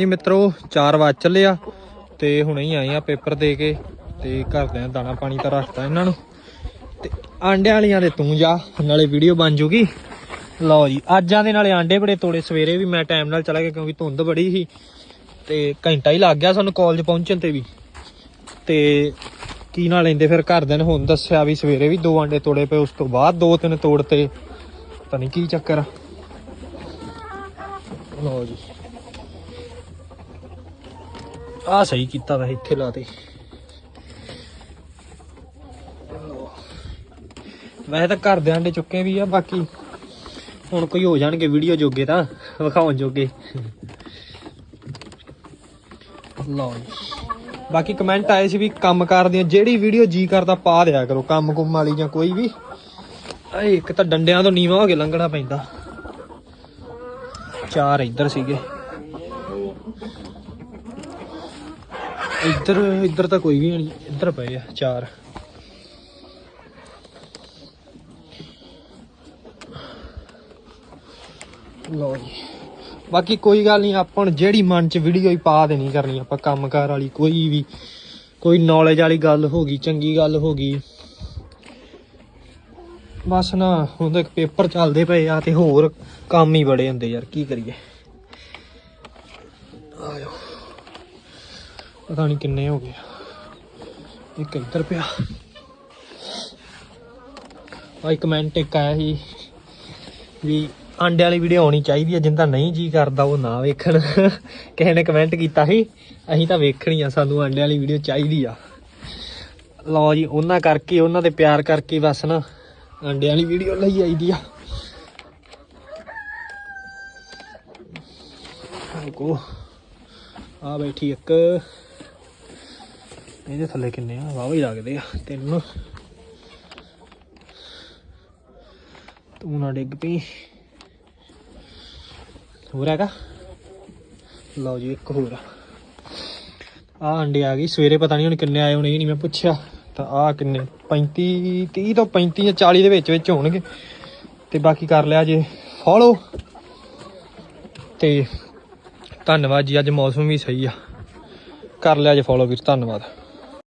ਜੀ ਮਿੱਤਰੋ 4 ਵਜ ਚੱਲੇ ਤੇ ਹੁਣੇ ਹੀ ਆਏ ਆ ਪੇਪਰ ਦੇ ਕੇ ਤੇ ਘਰਦਿਆਂ ਨੇ ਦਾਣਾ ਪਾਣੀ ਤਾਂ ਰੱਖਤਾ ਇਹਨਾਂ ਨੂੰ। ਤੇ ਆਂਡਿਆਂ ਵਾਲੀਆਂ ਦੇ ਤੂੰ ਜਾ, ਨਾਲੇ ਵੀਡੀਓ ਬਣ ਜੂਗੀ। ਲਓ ਜੀ ਅੱਜਾਂ ਦੇ ਨਾਲੇ ਆਂਡੇ ਬੜੇ ਤੋੜੇ ਸਵੇਰੇ ਵੀ ਮੈਂ ਟਾਈਮ ਨਾਲ ਚਲਾ ਗਿਆ ਕਿਉਂਕਿ ਧੁੰਦ ਬੜੀ ਸੀ। ਤੇ ਘੰਟਾ ਹੀ ਲੱਗ ਗਿਆ ਸਾਨੂੰ ਕਾਲਜ ਪਹੁੰਚਣ ਤੇ ਵੀ। ਤੇ ਕੀ ਨਾਲ ਲੈਂਦੇ ਫਿਰ ਘਰਦਿਆਂ ਨੇ ਹੁਣ ਦੱਸਿਆ ਵੀ ਸਵੇਰੇ ਵੀ ਦੋ ਆਂਡੇ ਤੋੜੇ ਪਏ, ਉਸ ਤੋਂ ਬਾਅਦ ਦੋ ਤਿੰਨ ਤੋੜਤੇ। ਪਤਾ ਨਹੀਂ ਕੀ ਚੱਕਰ ਲਓ ਜੀ। ਆ ਸਹੀ ਕੀਤਾ ਵੈਸੇ ਇੱਥੇ ਲਾਤੇ ਵੈਸੇ ਤਾਂ ਘਰ ਦੇ ਆਂਡੇ ਚੁੱਕੇ ਵੀ ਆ, ਬਾਕੀ ਹੁਣ ਕੋਈ ਹੋ ਜਾਣਗੇ ਵੀਡੀਓ ਜੋਗੇ ਤਾਂ, ਵਿਖਾਉਣ ਜੋਗੇ। ਲਓ ਬਾਕੀ ਕਮੈਂਟ ਆਏ ਸੀ ਵੀ ਕੰਮ ਦੀਆਂ ਜਿਹੜੀ ਵੀਡੀਓ ਜੀ ਕਰਦਾ ਪਾ ਦਿਆ ਕਰੋ, ਕੰਮ ਕੁੰਮ ਵਾਲੀ ਜਾਂ ਕੋਈ ਵੀ। ਆਏ ਇੱਕ ਤਾਂ ਡੰਡਿਆਂ ਤੋਂ ਨੀਵਾ ਹੋ ਕੇ ਲੰਘਣਾ ਪੈਂਦਾ। ਚਾਰ ਇੱਧਰ ਸੀਗੇ। ਇੱਧਰ ਇੱਧਰ ਤਾਂ ਕੋਈ ਵੀ ਨਹੀਂ, ਇੱਧਰ ਪਏ ਆ, ਚਾਰ। ਲੋ ਜੀ। ਬਾਕੀ ਕੋਈ ਗੱਲ ਨਹੀਂ, ਆਪਾਂ ਨੂੰ ਜਿਹੜੀ ਮਨ ਚ ਵੀਡੀਓ ਹੀ ਪਾ ਦੇਣੀ ਕਰਨੀ, ਆਪਾਂ ਕੰਮਕਾਰ ਵਾਲੀ ਕੋਈ ਵੀ, ਕੋਈ ਨੌਲੇਜ ਵਾਲੀ ਗੱਲ ਹੋ ਗਈ, ਚੰਗੀ ਗੱਲ ਹੋ ਗਈ। ਬਸ ਨਾ, ਹੁਣ ਤੱਕ ਪੇਪਰ ਚੱਲਦੇ ਪਏ ਆ ਤੇ ਹੋਰ ਕੰਮ ਹੀ ਬੜੇ ਹੁੰਦੇ ਯਾਰ, ਕੀ ਕਰੀਏ। ਪਤਾ ਨਹੀਂ ਕਿੰਨੇ ਹੋ ਗਏ ਇੱਕ ਇੱਧਰ ਪਿਆ। ਆ ਕਮੈਂਟ ਇੱਕ ਆਇਆ ਸੀ ਵੀ ਆਂਡੇ ਵਾਲੀ ਵੀਡੀਓ ਆਉਣੀ ਚਾਹੀਦੀ ਹੈ ਜਿੰਦਾ ਨਹੀਂ ਜੀ ਕਰਦਾ ਉਹ ਨਾ ਵੇਖਣ। ਕਿਸੇ ਨੇ ਕਮੈਂਟ ਕੀਤਾ ਸੀ, ਅਸੀਂ ਤਾਂ ਵੇਖਣੀ ਆ, ਸਾਨੂੰ ਆਂਡੇ ਵਾਲੀ ਵੀਡੀਓ ਚਾਹੀਦੀ ਆ। ਲਓ ਜੀ, ਉਹਨਾਂ ਕਰਕੇ, ਉਹਨਾਂ ਦੇ ਪਿਆਰ ਕਰਕੇ ਬਸ ਨਾ ਆਂਡੇ ਵਾਲੀ ਵੀਡੀਓ ਲਈ ਆਈਦੀ ਆ। ਕੋ ਆ ਬੈਠੀ ਇੱਕ। ਇਹਦੇ ਥੱਲੇ ਕਿੰਨੇ ਆ? ਵਾਹ ਹੀ ਲੱਗਦੇ ਆ, ਤਿੰਨ। ਤੂੰ ਨਾ ਡਿੱਗ ਪਈ। ਹੋਰ ਹੈਗਾ? ਲਓ ਜੀ, ਇੱਕ ਹੋਰ ਆ। ਅੰਡੇ ਆ ਗਈ ਸਵੇਰੇ ਪਤਾ ਨਹੀਂ ਹੁਣ ਕਿੰਨੇ ਆਏ, ਹੋਣੇ ਇਹ ਨਹੀਂ ਮੈਂ ਪੁੱਛਿਆ। ਤਾਂ ਆ ਕਿੰਨੇ? 35 30 ਤੋਂ 35 ਜਾਂ 40 ਦੇ ਵਿੱਚ ਵਿੱਚ ਹੋਣਗੇ। ਤੇ ਬਾਕੀ ਕਰ ਲਿਆ ਜੇ ਫੋਲੋ ਤੇ ਧੰਨਵਾਦ ਜੀ, ਅੱਜ ਮੌਸਮ ਵੀ ਸਹੀ ਆ। ਕਰ ਲਿਆ ਜੇ ਫੋਲੋ ਵੀਰ, ਧੰਨਵਾਦ।